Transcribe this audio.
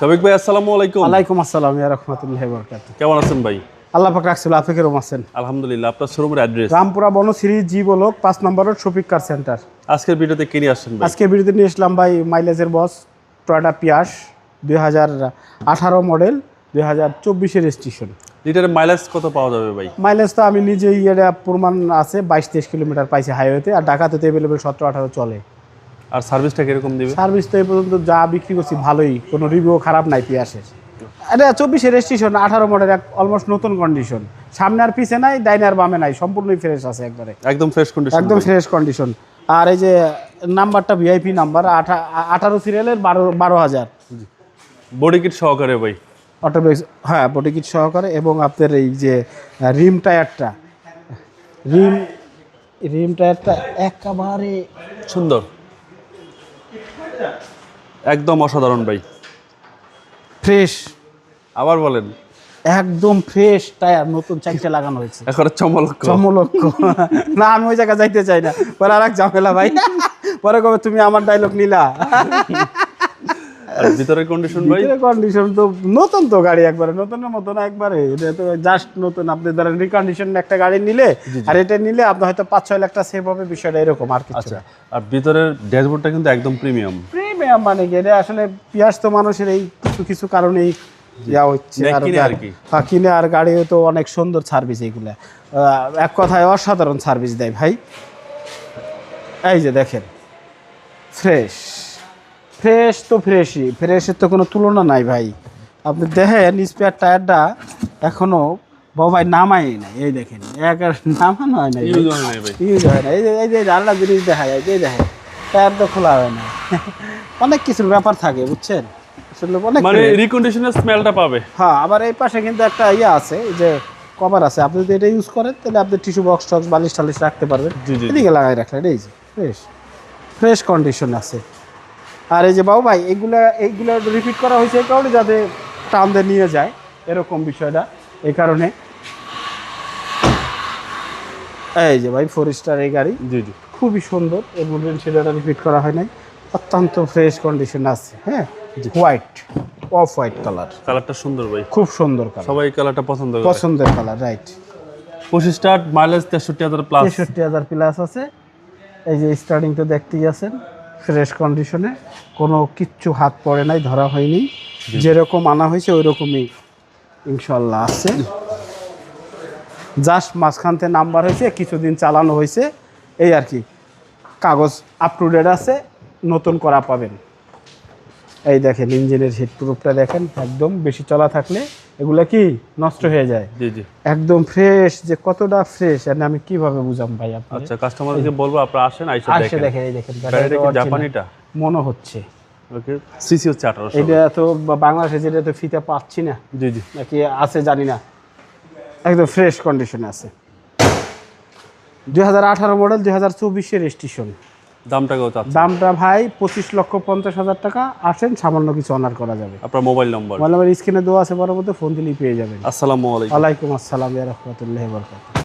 সাবেক ভাই আসসালামু আলাইকুম। ওয়ালাইকুম আসসালাম ইয়া রহমতুল্লাহি ওয়া বারাকাতুহু। কেমন আছেন ভাই? আল্লাহ পাক রাখছিল আপনি কীরকম আছেন? আলহামদুলিল্লাহ আপনার শোরুমের address Rampura Banasree G block পাঁচ নম্বরের শফিক কার সেন্টার। আজকের ভিডিওতে কে নিয়ে আসছেন ভাই? আজকে বিরতি নিয়ে এসলাম ভাই মাইলেজের বস টয়টা পিয়াস দুই হাজার আঠারো মডেল দুই হাজার চব্বিশের স্টেশন লিটারে মাইলেজ কত পাওয়া যাবে ভাই? মাইলেজ তো আমি নিজেই এটা প্রমাণ আছে বাইশ তেইশ কিলোমিটার পাইছি হাইওয়েতে আর ঢাকাতে তো অ্যাভেলেবেল সতেরো আঠারো চলে। আর সার্ভিসটা কীরকম দিবে? সার্ভিস তো এই পর্যন্ত যা বিক্রি করছি ভালোই কোনো রিভিউ খারাপ নাই পিয়াসের এটা চব্বিশের স্টেশন আঠারো মডেল এক অলমোস্ট নতুন কন্ডিশন সামনে আর পিছে নাই ডাইনার বামে নাই সম্পূর্ণই ফ্রেশ আছে একবারে। একদম ফ্রেশ কন্ডিশন একদম ফ্রেশ কন্ডিশন আর এই যে নাম্বারটা ভিআইপি নাম্বার আঠারো সিরিয়ালের বারো বারো হাজার। বডি কিট সহকারে ভাই। অটোবেক্স হ্যাঁ বডি কিট সহকারে এবং আপনার এই যে রিম টায়ারটা। রিম রিম টায়ারটা একেবারে সুন্দর। একদম অসাধারণ ভাই। ফ্রেশ। আবার বলেন। একদম ফ্রেশ টায়ার নতুন চাইতে লাগানো হয়েছে। এখন চমলক চমলক্ষ না আমি ওই জায়গায় যাইতে চাই না। পরে আর এক ঝামেলা ভাই। পরে কবে তুমি আমার ডায়লগ নিলা। আর ভিতরের কন্ডিশন ভাই? কন্ডিশন তো নতুন তো গাড়ি একবারে নতুনের মতো না একবারে। এটা তো জাস্ট নতুন। আপনি ধরেন রিকন্ডিশন একটা গাড়ি নিলে আর এটা নিলে আপনার হয়তো পাঁচ ছয় লাখ টাকা সেভ হবে বিষয়টা এরকম আর কিছু আচ্ছা আর ভিতরের ড্যাশবোর্ডটা কিন্তু একদম প্রিমিয়াম প্রিমিয়াম মানে কি? এটা আসলে পিয়াস তো মানুষের এই কিছু কিছু কারণেই ইয়া হচ্ছে। আর কি। হ্যাঁ, কিনে আর গাড়িও তো অনেক সুন্দর সার্ভিস এইগুলা এক কথায় অসাধারণ সার্ভিস দেয় ভাই। এই যে দেখেন ফ্রেশ ফ্রেশ তো ফ্রেশই ফ্রেশের তো কোনো তুলনা নাই ভাই। আপনি দেখেন স্পেয়ার টায়ারটা এখনও বাবাই নামাই নাই। এই দেখেন এক আর নামানো হয় না ইউজ হয় ইউজ হয় না এই যে এই যে আলাদা জিনিস দেখা যায় এই দেখেন টায়ার তো খোলা হয় না অনেক কিছুর ব্যাপার থাকে বুঝছেন? মানে রিকন্ডিশনের স্মেলটা পাবে। হ্যাঁ আবার এই পাশে কিন্তু একটা ইয়ে আছে যে কভার আছে। আপনি যদি এটা ইউজ করেন তাহলে আপনি টিস্যু বক্স টক্স বালিশ টালিশ রাখতে পারবেন। এদিকে লাগাই রাখলেন এই যে ফ্রেশ ফ্রেশ কন্ডিশন আছে। আর এই যে বাবু ভাই এইগুলা এইগুলো রিপিট করা হয়েছে এই কারণে যাতে টান দিয়ে নিয়ে যায় এরকম বিষয়টা এই কারণে। এই যে ভাই ফোর স্টার এই গাড়ি। জি জি। খুবই সুন্দর এই বুলেন সেটা রিপিট করা হয় নাই। অত্যন্ত ফ্রেশ কন্ডিশন আছে হ্যাঁ? হোয়াইট অফ হোয়াইট কালার কালারটা সুন্দর ভাই। খুব সুন্দর কালার সবাই কালারটা পছন্দ করে। পছন্দের কালার রাইট পঁচিশ স্টার্ট মাইলেজ তেষট্টি হাজার প্লাস তেষট্টি হাজার প্লাস আছে। এই যে স্টার্টিং তো দেখতেই আছেন। ফ্রেশ কন্ডিশনে কোনো কিচ্ছু হাত পড়ে নাই, ধরা হয়নি। যেরকম আনা হয়েছে ওই রকমই ইনশাল্লাহ আছে। জাস্ট মাঝখানতে নাম্বার হয়েছে, কিছুদিন চালানো হয়েছে। এই আর কি, কাগজ আপ টু ডেট আছে, নতুন করা পাবেন। এই দেখেন, ইঞ্জিনের হিট প্রুফটা দেখেন, একদম বেশি চলা থাকলে এগুলা কি নষ্ট হয়ে যায়? জি জি। একদম ফ্রেশ যে কতটা ফ্রেশ আর আমি কীভাবে বুঝাম ভাই আপনি আচ্ছা কাস্টমারকে বলব আপনারা আসেন আইসা দেখেন। দেখেন এই দেখেন গাড়িটা কি জাপানিটা? মনে হচ্ছে। ওকে সিসি হচ্ছে আঠারোশো। এটা তো বাংলাদেশে যেটা তো ফিতে পাচ্ছি না। জি জি। নাকি আছে জানি না। একদম ফ্রেশ কন্ডিশনে আছে। দুই হাজার আঠারো মডেল দুই হাজার চব্বিশের স্টেশন দামটা কত দামটা ভাই পঁচিশ লক্ষ পঞ্চাশ হাজার টাকা। আসেন সামান্য কিছু অনার করা যাবে। আপনার মোবাইল নম্বর? মোবাইল নম্বর স্ক্রিনে দেওয়া আছে পরবর্তী ফোন দিলেই পেয়ে যাবেন। আসসালামু আলাইকুম। ওয়ালাইকুম আসসালাম রহমতুল্লাহ বরকাত